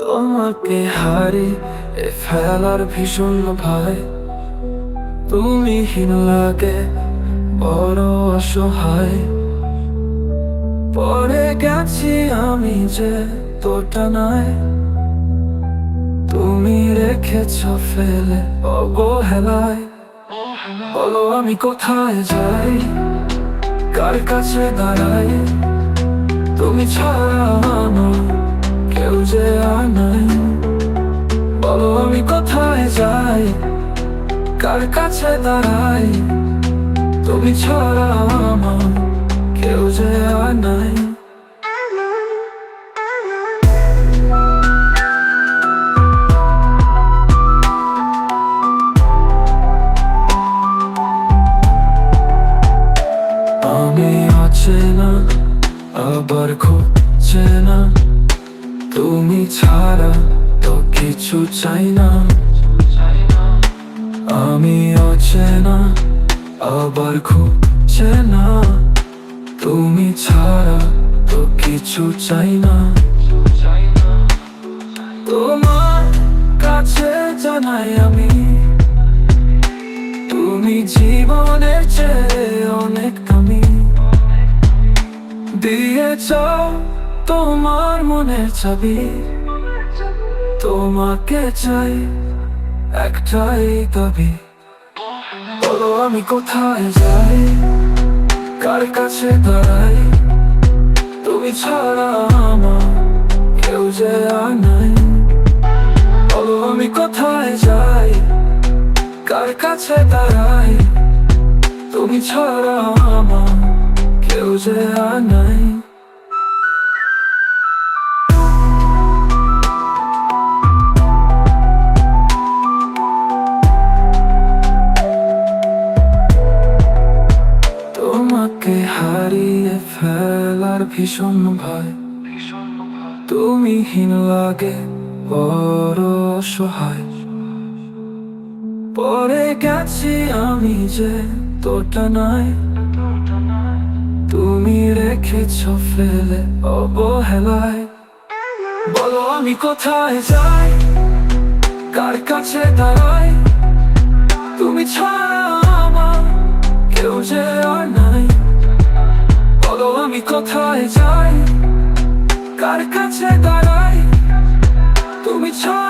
তোমাকে হারিয়ে ফেলার ভীষণ ভয়। তুমি হীন লাগে, বড় অসহায়। পরে গেছি আমি যে তোটা নয় তুমি রেখেছ ফেলে অবহেলায় বলো আমি কোথায় যাই, কার কাছে দাঁড়াই? তুমি ছাড়া আমার কেউ যে আর নাই। বলো আমি কোথায় যাই? কার কাছে দাঁড়াই? তুমি ছাড়া আমার কেউ যে আর নাই। আমি অচেনা আবার খুঁজছে না। তুমি ছাড়া তো কিছু চাই না। আমি অচেনা, আবার খুঁজছে না। তুমি ছাড়া তো কিছু চাই না। তোমার কাছে জানাই আমি। তুমি জীবনের চেয়ে অনেক দামি। দিয়েছ তোমার মনের ছবি তোমাকে চাই একটাই দাবি। বলো আমি কোথায় যাই? কার কাছে দাঁড়াই? তুমি ছাড়া আমার কেউ যে নাই। বলো আমি কোথায় যাই? কার কাছে দাঁড়াই? তুমি ছাড়া আমার কেউ যে নাই। হারিয়ে ফেলার ভীষণ ভয়। তুমি হীন লাগে, বড় অসহায়। পরে গেছি আমি যে তোটা নয় তুমি রেখেছ ফেলে অবহেলায়। বলো আমি কোথায় যাই? কার কাছে দাঁড়াই? আমি কোথায় যাই? কার কাছে দাঁড়াই? তুমি ছাড়া